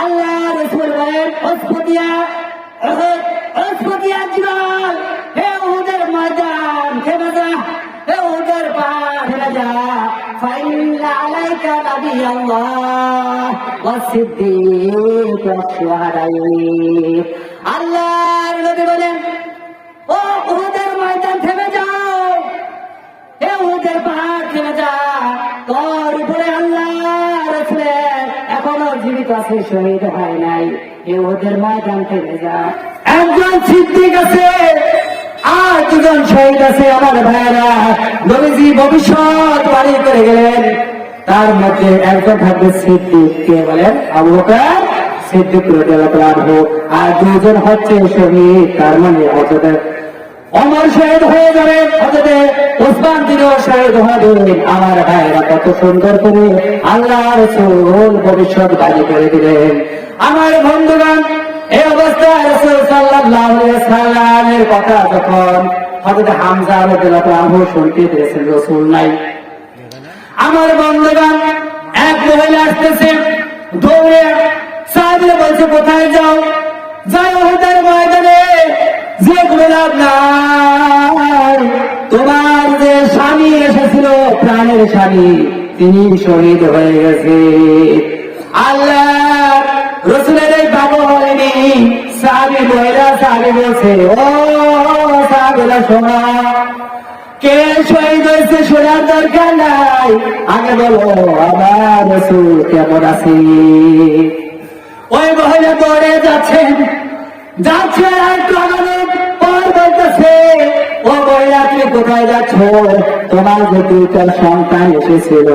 আল্লাহ রসুল বলেন ওসপতিয়া ওসপতিয়া জীবন হে উদের ময়দান থেমে যা হে উদের পার থেমে যা فإن عليك نبي الله والصديق والشهداء আল্লাহর নবী বলেন ও উহুদের ময়দান থেমে যাও হে উহুদের পাহাড় থেমে যা তোর উপরে আল্লাহ রসুলের আছে শহীদ হয় নাই হে উহুদের ময়দান থেমে যা একজন সিদ্দিক আছে আর দুজন শহীদ আছে আমার ভাইয়েরা নবীজি ভবিষ্যৎ বাড়ি করে গেলেন তার মধ্যে একজন থাকবে সিদ্দিক কে বলেন আবু সিদ্দিক রাদিয়াল্লাহু আর দুজন হচ্ছে শহীদ তার মানে হজরত অমর শহীদ হয়ে যাবে হজরত ওসমান তিনিও শহীদ হবেন আমার ভাইয়েরা কত সুন্দর করে আল্লাহ রসুল ভবিষ্যৎ বাজি করে দিলেন। আমার বন্ধুগণ, এই অবস্থায় রসুল আলাইহি সাল্লামের কথা যখন হযরত হামজা আনহু শুনতে পেরেছেন রসুল নাই। আমার বন্ধুগণ, এক মহিলা আসতেছে, দৌড়ে সাহেবরা বলছে, কোথায় যাও? যাই ওদের ময়দানে। যে লাভ নাই। তোমার যে স্বামী এসেছিল, প্রাণের স্বামী, তিনি শহীদ হয়ে গেছে। আল্লাহ রসুলের এই বাবু হয়নি সাহাবি মহিলা, সাহাবি বলছে, ও সাহাবিরা, শোনা। কে শহীদ হয়েছে শোনার দরকার নাই? আগে বলো, আমার রসুল কেমন আছে? ওই মহিলা দৌড়ে যাচ্ছেন। যাচ্ছে কোথায় যাচ্ছ? তোমার যে দুইটা সন্তান এসেছিল,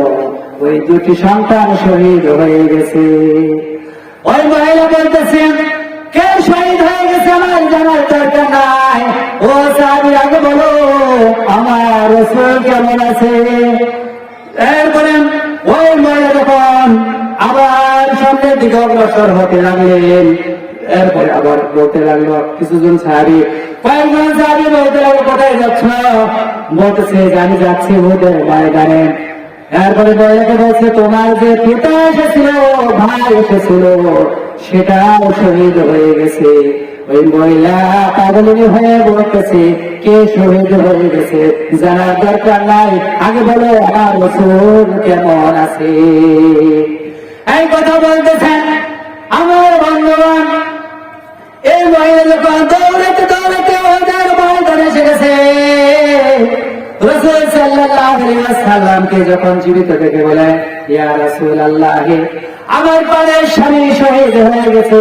ওই দুটি সন্তান শহীদ হয়ে গেছে। ওই মহিলা বলতেছেন কে শহীদ হয়ে গেছে আমার জানার দরকার নাই? ও সাহাবি, আগে বলো, আমার রসুল কেমন আছে? এরপরে ওই মহিলা যখন আবার সামনের দিকে অগ্রসর হতে লাগলেন এরপরে আবার বলতে লাগল, কিছুজন কয়েকজন বলতে লাগল, কোথায় যাচ্ছ? বলতেছে, আমি যাচ্ছি ওদের বলছে, তোমার যে পিতা এসেছিল, ভাই এসেছিল, সেটাও শহীদ হয়ে গেছে। ওই মহিলা পাগলিনী হয়ে বলতেছে, কে শহীদ হয়ে গেছে? জানার দরকার নাই। আগে বলো, আমার রসুল কেমন আছে? এই কথা বলতেছেন আমার বন্ধুগণ এই মহিলা যখন দৌড়াতে দৌড়াতে ওদের এসে গেছে রসুল যখন জীবিত দেখে বলে, ইয়া রাসূলুল্লাহ, আমার পাড়ের স্বামী শহীদ হয়ে গেছে।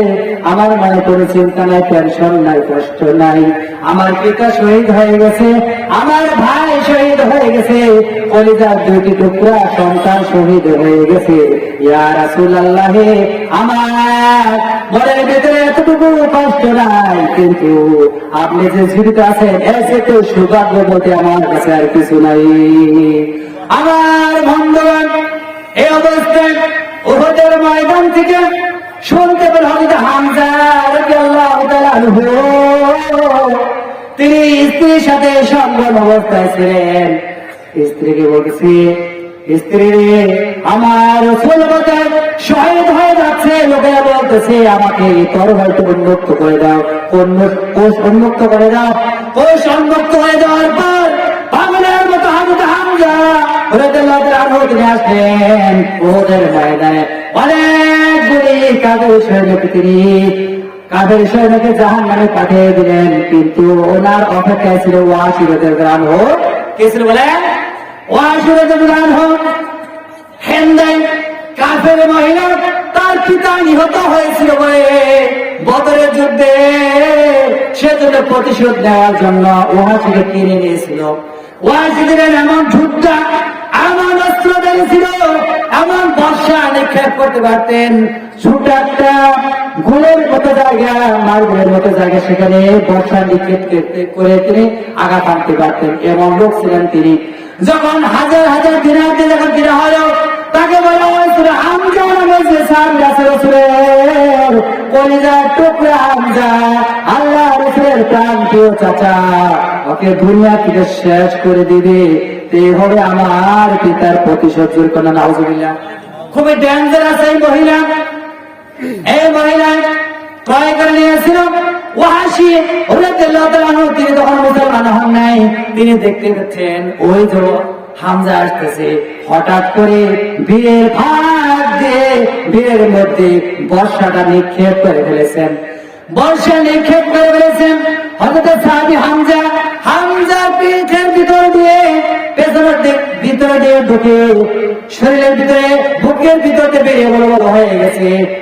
আমার মনে কোনো চিন্তা নাই, টেনশন নাই, কষ্ট নাই। আমার পিতা শহীদ হয়ে গেছে। আমার ভাই শহীদ হয়ে গেছে। কলিজার দুইটি টুকরা সন্তান শহীদ হয়ে গেছে। ইয়া রাসূলুল্লাহ, আমার মনের ভিতরে এতটুকু কষ্ট নাই, কিন্তু আপনি যে জীবিত আছেন, এর চেয়ে সৌভাগ্য বলতে আমার কাছে আর কিছু নাই। আমার বন্ধুগণ, এই অবস্থায় ওহদের ময়দান থেকে শুনতে পেল হামজা রাদিয়াল্লাহু তাআলা তিনি স্ত্রীর সাথে সংগ্রাম অবস্থায় ছিলেন। স্ত্রীকে বলতেছি, স্ত্রী আমার শহীদ হয়ে যাচ্ছে। লোকেরা বলতেছে, আমাকে তোর হয়তো উন্মুক্ত করে দাও। উন্মুক্ত করে দাও। কোষ উন্মুক্ত হয়ে যাওয়ার পর পাগলের মতো হামজা হামজা তিনি আসলেন ওদের ময়দানে। অনেকগুলি কাগজ সৈনিক তিনি কাদের সৈন্যকে জাহান নামে পাঠিয়ে দিলেন? কিন্তু ওনার অপেক্ষায় ছিল গ্রাম হোক কি ছিল গ্রাম হোক কাফের মহিলা, তার পিতা নিহত হয়েছিল বলে বদরের যুদ্ধে সেজন্য প্রতিশোধ নেওয়ার জন্য ওয়াসিকে কিনে নিয়েছিল। ওয়াসিদের এমন ঝুটটা এমন অস্ত্র ছিল, এমন বর্ষা নিক্ষেপ করতে পারতেন ছোট একটা গোলের মতো জায়গা, মার্বেলের মতো জায়গা, সেখানে বর্ষা নিক্ষেপ করে তিনি আঘাত আনতে পারতেন এমন লোক ছিলেন তিনি। যখন হাজার হাজার দিনার দিয়ে যখন দিনা হলো, তাকে বলা হয়েছিল হামজা নামে যে টুকরা আল্লাহ রসুলের প্রাণ চাচা, ওকে দুনিয়া থেকে শেষ করে দিবে। হবে আমার পিতার প্রতিশোধ জোর কোন নাউজুবিল্লাহ। খুবই ডেঞ্জারাস এই মহিলা। তিনি তখন মুসলমান হন নাই। তিনি দেখতে পাচ্ছেন, ওই যে হামজা আসতেছে। হঠাৎ করে বীরের ভাগ দিয়ে বীরের মধ্যে বর্ষাটা নিক্ষেপ করে ফেলেছেন। বর্ষা নিক্ষেপ করে ফেলেছেন। হযরত সাহাবী হামজা হামজা পিঠের ভিতর দিয়ে, পেছনের ভিতরে দিয়ে ঢুকে, শরীরের ভিতরে, বুকের ভিতর বেরিয়ে বড় বড় হয়ে গেছে।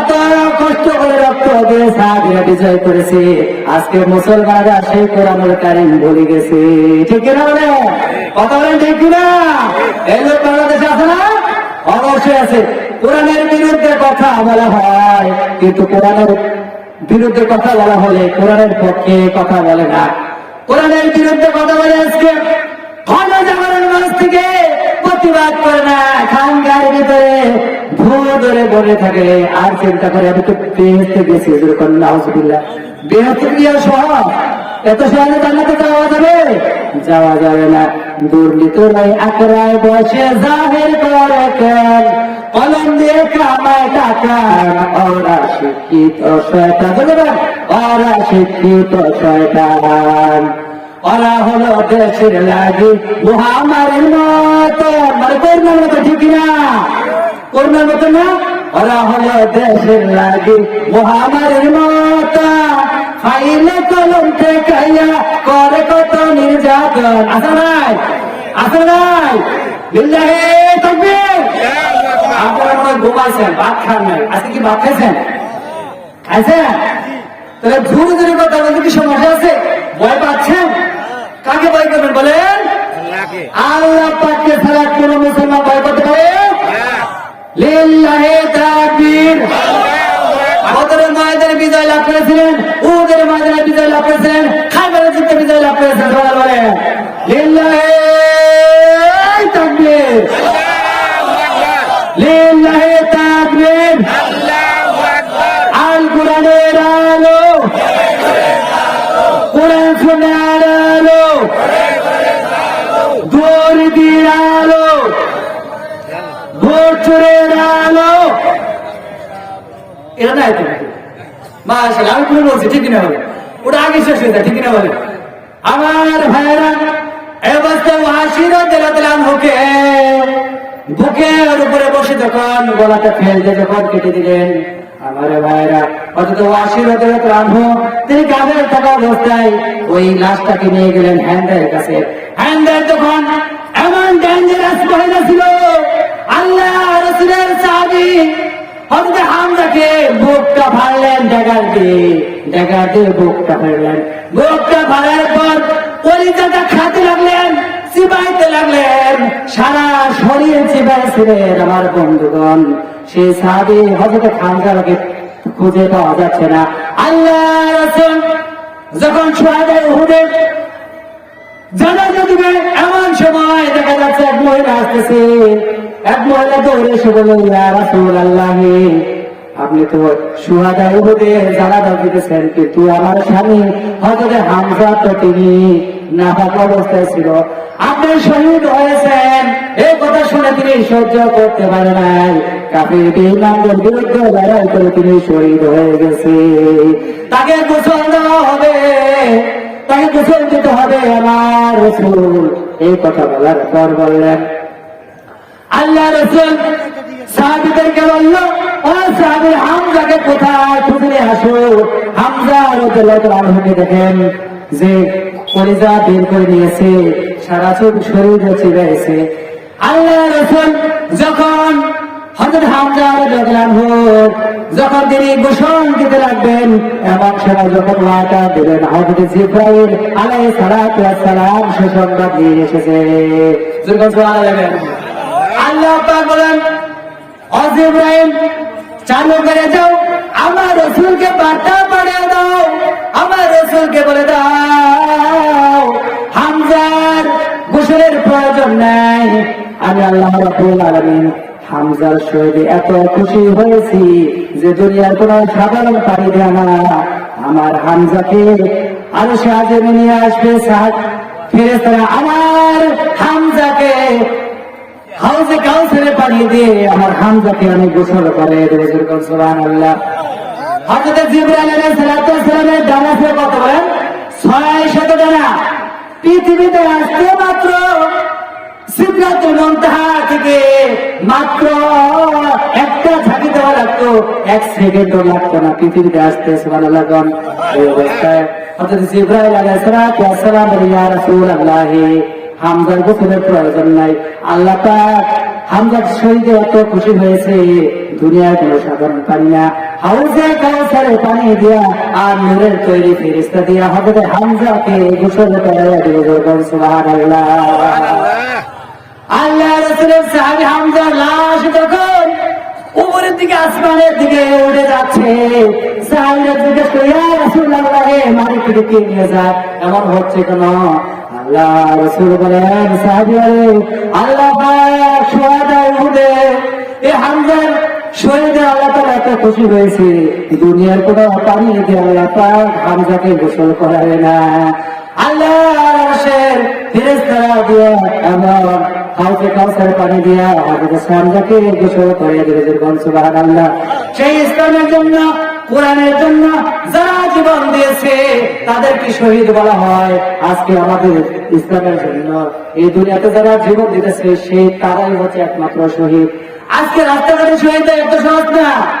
কষ্ট করে রক্ত দিয়ে সাহাবিরা বিজয় করেছে। আজকে মুসলমানরা সেই কোরআনুল কারিম ভুলে গেছে। ঠিক না বলে? কথা বলেন ঠিক কিনা? এই লোক বাংলাদেশে আছে না? অবশ্যই আছে। কোরআনের বিরুদ্ধে কথা বলা হয়, কিন্তু কোরআনের বিরুদ্ধে কথা বলা হলে কোরআনের পক্ষে কথা বলে না। কোরআনের বিরুদ্ধে কথা বলে আজকে গণজাগরণ মাস থেকে প্রতিবাদ করে না খানকার ভিতরে ভুল ধরে বলে থাকে। আর চিন্তা করে, আমি তো বেহেস্তে গেছি যেরকম নাউজুবিল্লাহ। বেহেস্তে গিয়ে সহ এত সহজে জান্নাতে যাওয়া যাবে? যাওয়া যাবে না। দুর্নীতি নাই আকরায় বসে জাহের করে কেন? কলম দিয়ে কামায় টাকা, ওরা শিক্ষিত শয়তান। ওরা শিক্ষিত শয়তান। ওরা হলো দেশের লাগি। মহামারীর মতো মানে করোনার মতো ঠিক না। করোনার মতো না? ওরা হলো দেশের লাগি। মহামারীর মতো। ফাইলে কলম ঠেকাইয়া করে কত নির্যাতন। আসা নাই? আসা নাই? বিল্লাহে তাকবীর। আপনারা মনে ঘুমাইছেন, ভাত খান নাই। আজকে কি ভাত খাইছেন? খাইছেন? তাহলে ধুরে কথা বলতে কি সমস্যা আছে? ভয় পাচ্ছেন? কাকে ভয় করবেন বলেন? আল্লাহ পাককে ছাড়া কোন মুসলমান ভয় করতে পারে? লিল্লাহে তাকবীর। বদরের ময়দানে বিজয় লাভ করেছিলেন উদের ময়দানে বিজয় লাভ করেছিলেন খাইবারের যুদ্ধে বিজয় লাভ করেছেন সবাই বলেন লিল্লাহে তাকবীর লিল্লাহে তাকবীর আল কোরআনের আলো কোরআন শোনার আলো দরিদির আলো ভোট চোরের আলো এটা নাই তো মাসাল আমি কোনো বলছি, ঠিক না বলে? ওটা আগে শেষ হয়ে যায়, ঠিক না বলে? আমার অবস্থায় ওই লাশটাকে নিয়ে গেলেন হ্যান্ডের কাছে। হ্যান্ডের তখন এমন ছিল, আল্লাহ হজরত হামজাকে বুকটা ফাড়লেন ড্যাগার দিয়ে ড্যাগার দিয়ে বুকটা ফাড়লেন। বুকটা ফাড়ার পর কলিজাটা খাতে লাগলেন, চিবাইতে লাগলেন, সারা শরীর চিবাইছিলেন আমার বন্ধুগণ। সেই সাহাবি হজরত হামজাকে খুঁজে পাওয়া যাচ্ছে না। আল্লাহ যখন সোহাদের উহুদের জানাজা দিবে এমন সময় দেখা যাচ্ছে এক মহিলা আসতেছে। এক মহিলা দৌড়ে এসে বলে ইয়া রাসূল আল্লাহ আপনি তো সুহাদা উহুদে জানাজা দিতেছেন, কিন্তু আমার স্বামী হজরে হামজা তো তিনি নাফাক অবস্থায় ছিল। আপনি শহীদ হয়েছেন। এই কথা শুনে তিনি সহ্য করতে পারে নাই। কাফির বেঈমানদের বিরুদ্ধে লড়াই করে তিনি শহীদ হয়ে গেছে। তাকে গোসল দেওয়া হবে। তাকে গোসল দিতে হবে আমার রসুল। এই কথা বলার পর বললেন, আল্লাহ রসুল, সাহাবিদেরকে বলল, ও সাহাবি হামজাকে কোথায়? আসো। হামজা দেখেন যে কলিজা বের করে নিয়েছে, সারা শরীর চিবাইছে আল্লাহ রসুল যখন হজরত হামজা রাদিয়াল্লাহু যখন তিনি ঘোষণ দিতে লাগবেন, এমন সময় যখন ওয়াটা দিলেন হজরত জিব্রাইল আলাইহিস সালাতু ওয়াস সালাম সুসংবাদ নিয়ে এসেছে। আল্লাহ পাক বলেন, ও জিব্রাইল, চালু করে যাও আমার রসুলকে বার্তা পাঠিয়ে দাও, আমার রসুলকে বলে দাও, হামজার গোসলের প্রয়োজন নাই, আমি আল্লাহ রাব্বুল আলামিন হামজার শহীদে, এত খুশি হয়েছি যে দুনিয়ার কোন সাধারণ পারি দেয় না আমার হামজাকে আরও সাহায্যে নিয়ে আসবে, সাহায্য ফেরেস্তারা আমার হামজাকে হাউসে কাউন্সিলে পাঠিয়ে দিয়ে আমার হামজাকে আমি গোসল করে সুবহানাল্লাহ। হযরত জিবরাইল আলাইহিস সালাতু ওয়াসসালামের ডানা ছিল কত বলেন? ছয় শত ডানা। পৃথিবীতে আসতে মাত্র সিদ্ধাতুল মুনতাহা থেকে মাত্র একটা ঝাঁকি দেওয়া লাগতো। এক সেকেন্ডও লাগতো না। পৃথিবীতে আসতে সুবহানাল্লাহ গণ। এই অবস্থায় হযরত জিবরাইল আলাইহিস সালাতু ওয়াসসালাম বলে, ইয়া রাসূলুল্লাহ, হামজার গোসলের প্রয়োজন নাই। আল্লাহ পাক হামজার শরীরে এত খুশি হয়েছে দুনিয়ার কোনো সাধারণ পানি না। হাউসে কাউসারে পানি দিয়া আর নূরের তৈরি ফেরিস্তা দিয়া হবে হামজাকে গোসল করাইয়া যখন সুবহানাল্লাহ। আল্লাহ হামজা লাশ যখন উপরের দিকে, আসমানের দিকে যাচ্ছে জিজ্ঞেস দিকে নিয়ে যায়? এমন হচ্ছে কেন? আল্লাহ বলেন আল্লাহ শহীদে আল্লাহ এত খুশি হয়েছে। দুনিয়ার কোনো পানি আল্লাহ পাক হামজাকে গোসল করাবে না। আল্লাহ ইসলামের জন্য তাদেরকে শহীদ বলা হয়। আজকে আমাদের ইসলামের জন্য এই দুনিয়াতে যারা জীবন দিতেছে, সেই তারাই হচ্ছে একমাত্র শহীদ। আজকে রাস্তাঘাটে শহীদ এত সহজ না।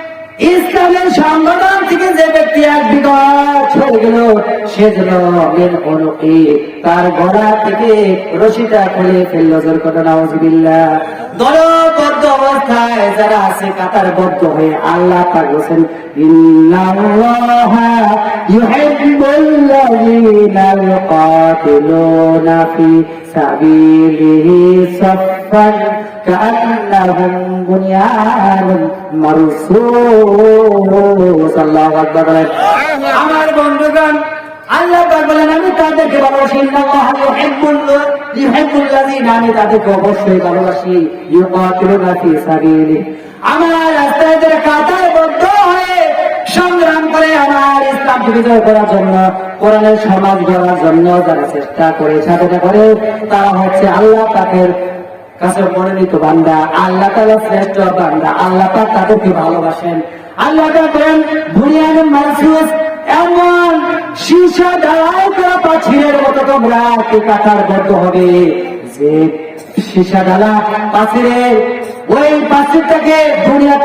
ইসলামের সংগঠন থেকে যে ব্যক্তি এক বিগত হয়ে গেল সে যেন মেন অনুকি তার গড়া থেকে রশিটা খুলে ফেলল জোর কথা নাউজুবিল্লাহ দলবদ্ধ অবস্থায় যারা আছে, কাতারবদ্ধ হয়ে আল্লাহ পাক বলেন ইন্নাল্লাহা ইউহিব্বুল্লাযীনা ইউকাতিলুনা ফি সাফফান কাআন্নাহুম বুনিয়ানুন মারসুস আল্লাহু আকবার বলেন আমার বন্ধুগণ, আল্লাহ বলেন, আমি তাদেরকে ভালোবাসি। আমি তাদেরকে অবশ্যই ভালোবাসি। আমার রাস্তায় যারা কাতারবদ্ধ হয়ে সংগ্রাম করে আমার ইসলামকে বিজয় করার জন্য, কোরআনের সমাজ গড়ার জন্য যারা চেষ্টা করে সাধনা করে তারা হচ্ছে আল্লাহ পাকের কাছে মনোনীত বান্দা, আল্লাহ তালা শ্রেষ্ঠ বান্দা, আল্লাহ পাক তাদেরকে ভালোবাসেন। আল্লাহ বলেন বুনিয়ানের মানুষ এমন শীর্ষা ঢালাই করা পাখিরের মতো তোমরা কে কাতার বদ্ধ হবে? যে সীসা ঢালা পাখিরের ওই পাখিরটাকে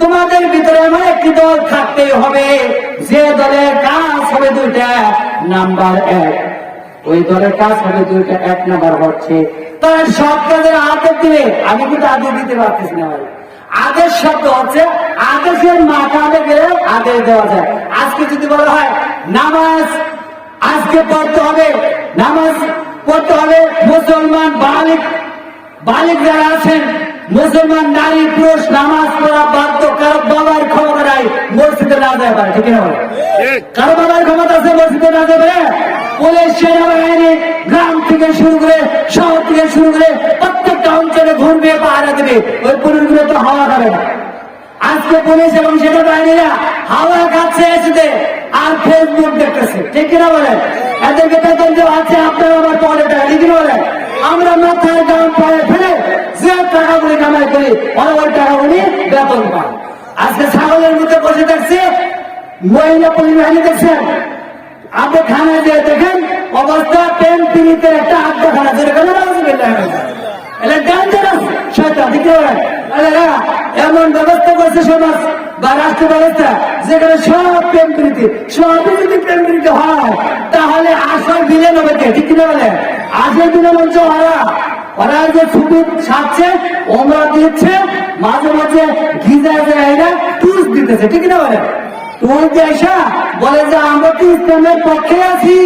তোমাদের ভিতরে এমন একটি দল থাকতেই হবে। যে দলের কাজ হবে দুইটা, নাম্বার এক। ওই দলের কাজ হবে দুইটা, এক নাম্বার হচ্ছে, তারা সব কাজের আদেশ দিলে, আমি কিন্তু আদেশ দিতে পারতেছি না আদেশ শব্দ হচ্ছে, আদেশের মাথাতে গেলে আদেশ দেওয়া যায়। আজকে যদি বলা হয়, নামাজ আজকে পড়তে হবে, নামাজ পড়তে হবে, মুসলমান বালিক বালিক যারা আছেন মুসলমান নারী পুরুষ নামাজ পড়া বাধ্য কারও বাবার ক্ষমতা নাই মসজিদে না যায় পারে ঠিক না বলে? কারও বাবার ক্ষমতা আছে মসজিদে না যাবে পুলিশ সেনাবাহিনী গ্রাম থেকে শুরু করে শহর থেকে শুরু করে প্রত্যেকটা অঞ্চলে ঘুরবে পাহারা দেবে। ওই পুলিশগুলো তো হাওয়া খাবে না। আজকে পুলিশ এবং সেনাবাহিনীরা হাওয়া খাচ্ছে এসে আর ফেসবুক দেখতেছে ঠিক কিনা বলেন এদেরকে বেতন দেওয়া আছে আপনার আমার পরে টাকা ঠিক কিনা বলেন আমরা মাথায় দাম পরে ফেলে যে টাকাগুলি কামাই করি, ওরা ওই টাকাগুলি বেতন পায়। আজকে ছাগলের মধ্যে বসে থাকছে, মহিলা পুলিশ দেখছেন আপনি থানায় যে দেখেন, অবস্থা প্রেম পীড়িতের একটা ডেঞ্জারাস শয়তান দিতে পারেন এমন ব্যবস্থা করছে সমাজ বা রাষ্ট্র ব্যবস্থা, যেখানে সব প্রেম প্রীতি সবই যদি প্রেম প্রীতি হয়, তাহলে আসল বিলেন হবে ঠিক কিনা বলে আসল বিলেন হচ্ছে ওরা ওরা যে ছুটি ছাড়ছে, ওমরা দিচ্ছে, মাঝে মাঝে ঘিজা যায় না টুস দিতেছে, ঠিক কিনা বলে? দিয়ে এসা বলে যে আমরা তো ইসলামের পক্ষে আছি?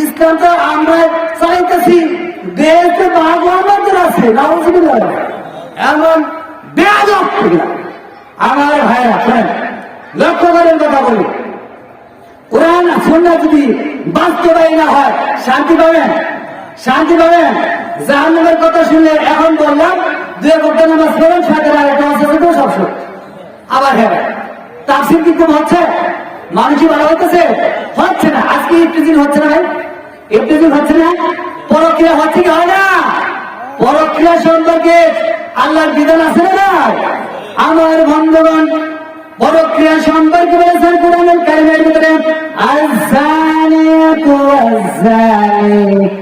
ইসলাম তো আমরা চাইতেছি। আমাদের আছে এমন বেয়াদব আমার ভাইরা, শোনেন, লক্ষ্য করেন কথা বলি। কোরআন সন্ধ্যা যদি বাস্তবায়ী না হয়, শান্তি পাবেন? শান্তি পাবেন? জাহান্নামের কথা শুনলে এখন বললাম, দুই একটা নামাজ পড়েন, সাথে আরেকটা আছে তো সব সব। আবার হ্যাঁ তাফসির কি খুব হচ্ছে? মানুষই ভালো হইতেছে? হচ্ছে না। আজকে ইফতিজিন হচ্ছে না ভাই। ইফতিজিন হচ্ছে না। পরক্রিয়া হচ্ছে কি হয় না? পরক্রিয়া সম্পর্কে আল্লাহর বিধান আছে না? আমার বন্ধুগণ, পরক্রিয়া সম্পর্কে বলেছেন কোরআনের কারিমের ভিতরে আযানিয়াতু ওয়াজ্জানি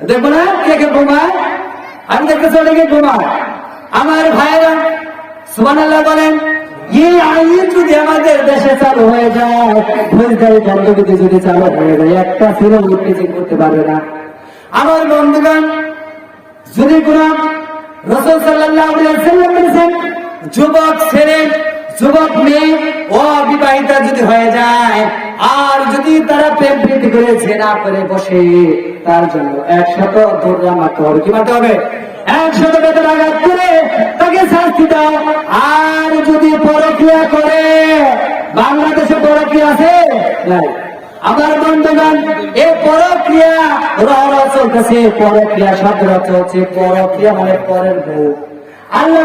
দেখব না কে কে আমি দেখতেছি অনেকে ঘুমায় আমার ভাইরা সুবান আল্লাহ বলেন যদি আমাদের দেশে চালু হয়ে যায় যদি চালু হয়ে যায়, একটা করতে না। আমার যুবক যুবক মেয়ে অবিবাহিতা যদি হয়ে যায় আর যদি তারা প্রেম প্রীতি করে জেনা করে বসে, তার জন্য একশত দৌড়া মারতে হবে। কি মারতে হবে? একশত বেতন আঘাত করে তাকে শাস্তি দাও। আর যদি পরক্রিয়া করে, বাংলাদেশে পরক্রিয়া আছে? আমার বন্ধুগণ এই পরক্রিয়া রহরা চলতেছে, পরক্রিয়া শব্দ চলছে পরক্রিয়া মানে পরের বউ। আল্লাহ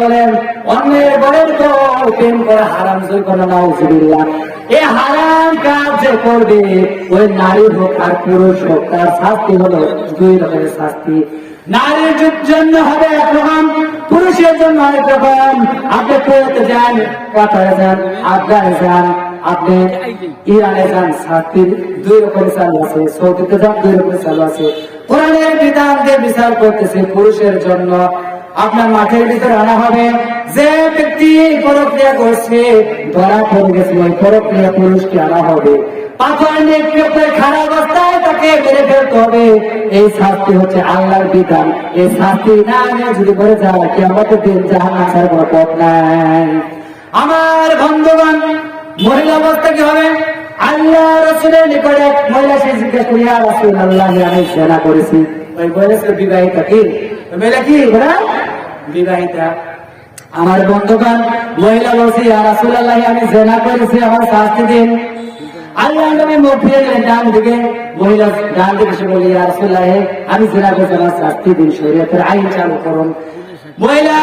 বলেন আরে বলেন তো হারাম এই হারাম কাজ যে নারী পুরুষ তার শাস্তি হলো দুই রকমের শাস্তি। নারীর জন্য হবে একরকম পুরুষের জন্য আরেক রকম। আপনি যান, কাতারে যান আফগানে যান আপনি ইরানে যান শাস্তির দুই রকমের চালু আছে সৌদিতে যান দুই রকমের চালু আছে। কোরআনের বিধান যে বিচার করতেছে পুরুষের জন্য। আপনার মাঠের ভিতরে আনা হবে। যে ব্যক্তি পরক্রিয়া করছে, ধরা পড়ে গেছে, ওই পরক্রিয়া পুরুষকে আনা হবে। পাথর নিয়ে খারাপ অবস্থায় তাকে মেরে ফেলতে হবে। এই শাস্তি হচ্ছে আল্লাহর বিধান। এই শাস্তি না যদি করে যায় কি আমাদের দিন জাহান আসার নাই। আমার বন্ধুগণ মহিলা অবস্থা কি হবে? আল্লাহ রসুলের নিকটে মহিলা সে জিজ্ঞেস করিয়া রসুল আল্লাহ আমি সেনা করেছি। ওই বলেছে বিবাহিতা কি? মেয়েরা কি? বিবাহিতা। আমার বন্ধুগণ, মহিলা বলছি আর রাসুল আল্লাহ আমি জেনা করেছি, আমার শাস্তি দিন। আল্লাহ নবী মুখ ফিরে গেলেন ডান দিকে। মহিলা ডান দিকে সে বলি আর রাসূলুল্লাহ, আমি সেনা করেছি, আমার শাস্তি দিন, শরীয়তের আইন চালু করুন। মহিলা,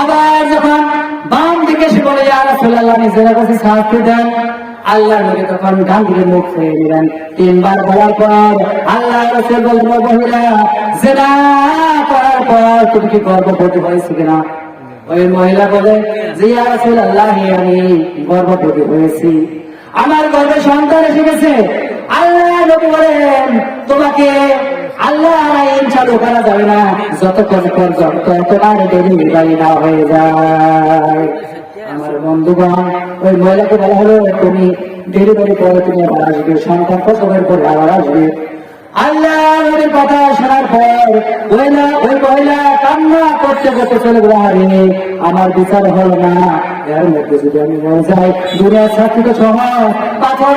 আবার যখন বাম দিকে সে বলে আর রাসূলুল্লাহ আমি জেনা করেছি শাস্তি দেন। আল্লাহ নবী তখন ডান দিকে মুখ ফিরে নিলেন। তিনবার বলার পর আল্লাহ রসুল বলব মহিলা, জেনা করার পর তুমি কি গর্ভবতী হয়েছে কিনা? ওই মহিলা বলে যে ইয়া রাসূলুল্লাহ, আমি গর্ভবতী হয়েছি। আমার গর্ভে সন্তান এসে গেছে। আল্লাহ নবী বলেন, তোমাকে আল্লাহ এই চালু করা যাবে না। যতক্ষণ পর্যন্ত তোমার ডেলিভারি না হয়ে যায়। আমার বন্ধুগণ, ওই মহিলাকে বলা হলো, তুমি ডেলিভারি পরে তুমি আবার আসবে, সন্তান প্রসবের পরে আবার আসবে। আল্লাহ নবীর কথা শোনার পর মহিলা, ওই মহিলা কান্না করতে করতে চলে গেল আমার বিচার হলো না। এর মধ্যে যদি আমি মরে যাই শাস্তি তো সহজ পাথর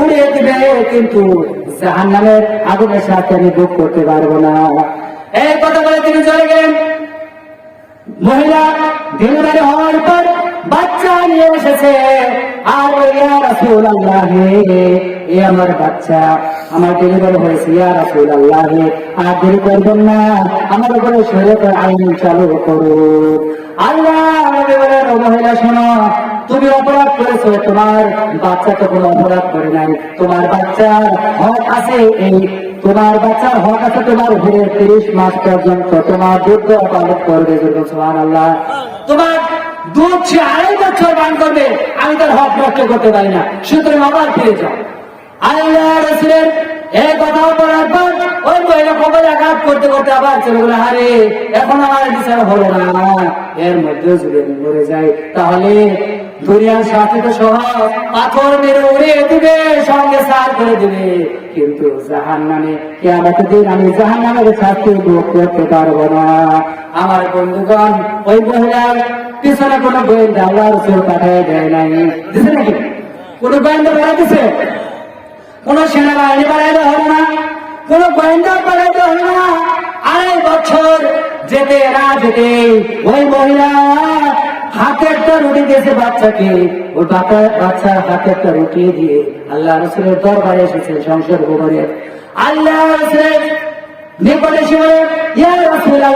উড়িয়ে দিবে, কিন্তু জাহান নামের আগুনের সাথে আমি দুঃখ করতে পারব না। এই কথা বলে তিনি চলে গেলেন। মহিলা ডেলিভারি হওয়ার পর বাচ্চা নিয়ে এসেছে। আর ওই ইয়া রাসূল আল্লাহ এ আমার বাচ্চা, আমার ডেলিভারি হয়েছে ইয়া রাসূল আল্লাহ আর দেরি করবেন না, আমার উপরে শরীয়তের আইন চালু করুন। আল্লাহ মহিলা, শোনো, তুমি অপরাধ করেছ, তোমার বাচ্চা তো কোনো অপরাধ করে নাই। তোমার বাচ্চার হক আছে এই, তোমার বাচ্চার হক আছে তোমার উপরে তিরিশ মাস পর্যন্ত তোমার দুধ পালন করবে সোহান আল্লাহ তোমার দুধ সে আড়াই বছর করবে, আমি তার হক নষ্ট করতে পারি না। সুতরাং আবার ফিরে যাও। এই বলার পর ওই মহিলা আঘাত করতে করতে আবার চলে গেল। এখন আমার বিচার হলো না। এর মধ্যে জুড়ে মরে যায় তাহলে দুনিয়ার সাথে তো সহ পাথর মেরে উড়িয়ে দিবে, সঙ্গে সার করে দিবে। কিন্তু জাহান নামে কেয়ামতের দিন আমি জাহান নামের শাস্তি ভোগ করতে পারব না। আমার বন্ধুগণ, ওই মহিলার পিছনে কোনো গোয়েন্দা আল্লাহ রসুল পাঠায় দেয় নাই। দিছে নাকি? কোনো গোয়েন্দা দিছে? কোন সেনাবাহিনী বাড়াইতে হবে না? কোন গোয়েন্দা বাড়াইতে হবে না? আড়াই বছর যেতে না যেতে ওই মহিলা হাতে একটা রুটি দিয়েছে বাচ্চাকে। ওই বাচ্চা বাচ্চার হাতে একটা রুটি দিয়ে আল্লাহ রসুলের দরবারে এসেছে সংসদ ভবনে আল্লাহ রসুলের এসে বলে, ইয়া রাসূলুল্লাহ,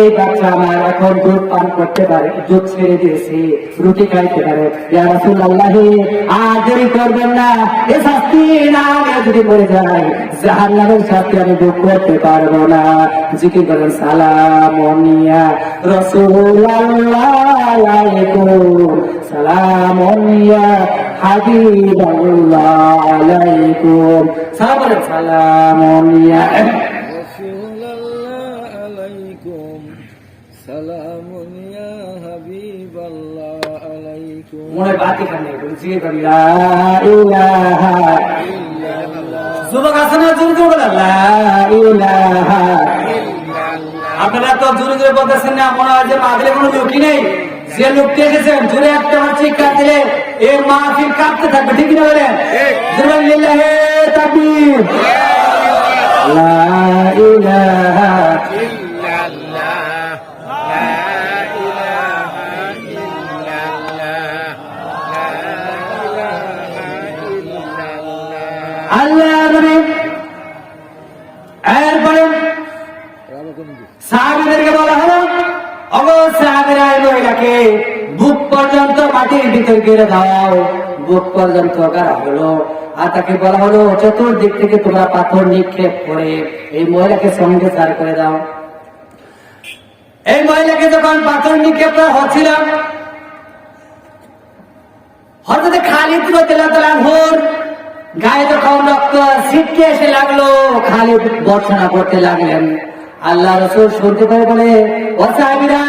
এই বাচ্চা আমার এখন দুধ পান করতে পারে দুধ ছেড়ে দিয়েছে রুটি খাইতে পারে। ইয়া রাসূলুল্লাহ, আর দেরি করবেন না এ শাস্তি না যদি মরে যাই জাহান নামের শাস্তি আমি ভোগ করতে পারব না। জিকির করেন সালাম ইয়া রাসূলুল্লাহ আলাইকুম সালাম ইয়া হাবিবাল্লাহ আলাইকুম সালাম ইয়া মনে বাতি খানে বলছি করি যুবক আছে না জোরে জোরে আপনারা তো জোরে জোরে বলতেছেন না মনে হয় যে মাগলে কোনো লোকই নেই। যে লোকটি এসেছেন জোরে একটা চিৎকার দিলে এর মাহফিল কাঁপতে থাকবে ঠিক না বলেন? জোরে লিল্লাহে তাকবীর। লা ইলাহা আল্লাহ বুক পর্যন্ত মাটির ভিতর গেড়ে দাও। বুক পর্যন্ত গাড়া হলো? আর তাকে বলা হলো, চতুর্দিক থেকে তোমরা পাথর নিক্ষেপ করে এই মহিলাকে সঙ্গে সার করে দাও। এই মহিলাকে যখন পাথর নিক্ষেপ করা হচ্ছিল, হঠাৎ খালিদ রাদিয়াল্লাহু গায়ে যখন রক্ত ছিটকে এসে লাগল, খালিদ বর্ষণা করতে লাগলেন। আল্লাহ রসুল শুনতে পারে বলে, ও সাহাবীরা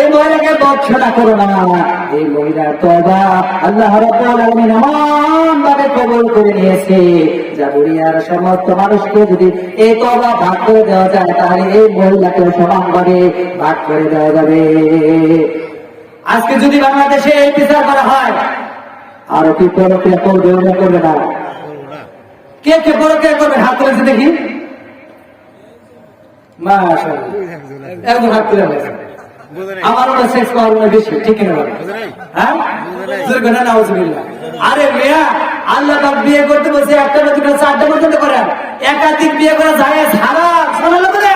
এই মহিলাকে বর্ষণা করো না। এই মহিলার তবা আল্লাহ রাব্বুল এমন ভাবে কবুল করে নিয়েছে, যা দুনিয়ার সমস্ত মানুষকে যদি এই তবা ভাগ করে দেওয়া যায়, তাহলে এই মহিলাকে সমানভাবে ভাগ করে দেওয়া যাবে। আজকে যদি বাংলাদেশে এই বিচার করা হয়, আরও কি পরক্রিয়া করবে ওরা করবে না? কে কে পরক্রিয়া করবে? হাত তুলেছে দেখি? মাশাআল্লাহ। একজন হাত তুলে বলেছে। আমার ওটা শেষ করার মনে বেশি ঠিক না? হ্যাঁ। আরে মেয়া আল্লাহ পাক বিয়ে করতে বসে একটা দুটো চারটা পর্যন্ত করেন। একাধিক বিয়ে করা যায় সারা শোনালো করে